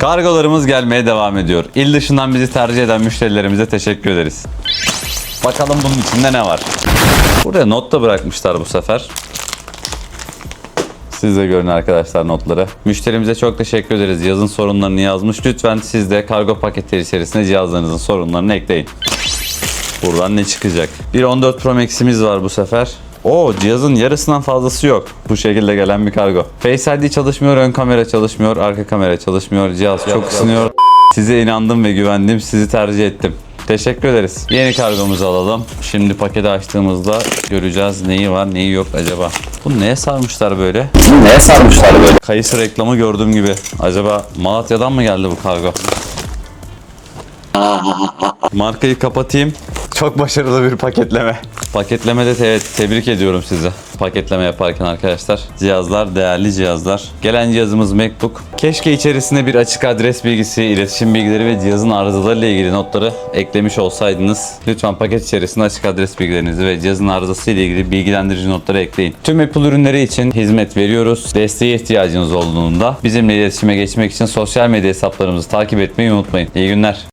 Kargolarımız gelmeye devam ediyor. İl dışından bizi tercih eden müşterilerimize teşekkür ederiz. Bakalım bunun içinde ne var? Buraya not da bırakmışlar bu sefer. Siz de görün arkadaşlar notları. Müşterimize çok teşekkür ederiz. Yazın sorunlarını yazmış. Lütfen siz de kargo paketleri içerisine cihazlarınızın sorunlarını ekleyin. Buradan ne çıkacak? Bir 14 Pro Max'imiz var bu sefer. O cihazın yarısından fazlası yok. Bu şekilde gelen bir kargo. Face ID çalışmıyor, ön kamera çalışmıyor, arka kamera çalışmıyor. Cihaz çok ısınıyor. Size inandım ve güvendim. Sizi tercih ettim. Teşekkür ederiz. Yeni kargomuzu alalım. Şimdi paketi açtığımızda göreceğiz neyi var neyi yok acaba. Bunu neye sarmışlar böyle? Neye sarmışlar böyle? Kayısı reklamı gördüğüm gibi. Acaba Malatya'dan mı geldi bu kargo? Markayı kapatayım. Çok başarılı bir paketleme. Paketlemede te- tebrik ediyorum sizi. Paketleme yaparken arkadaşlar. Cihazlar değerli cihazlar. Gelen cihazımız MacBook. Keşke içerisine bir açık adres bilgisi, iletişim bilgileri ve cihazın arızalarıyla ilgili notları eklemiş olsaydınız. Lütfen paket içerisine açık adres bilgilerinizi ve cihazın arızası ile ilgili bilgilendirici notları ekleyin. Tüm Apple ürünleri için hizmet veriyoruz. Desteğe ihtiyacınız olduğunda bizimle iletişime geçmek için sosyal medya hesaplarımızı takip etmeyi unutmayın. İyi günler.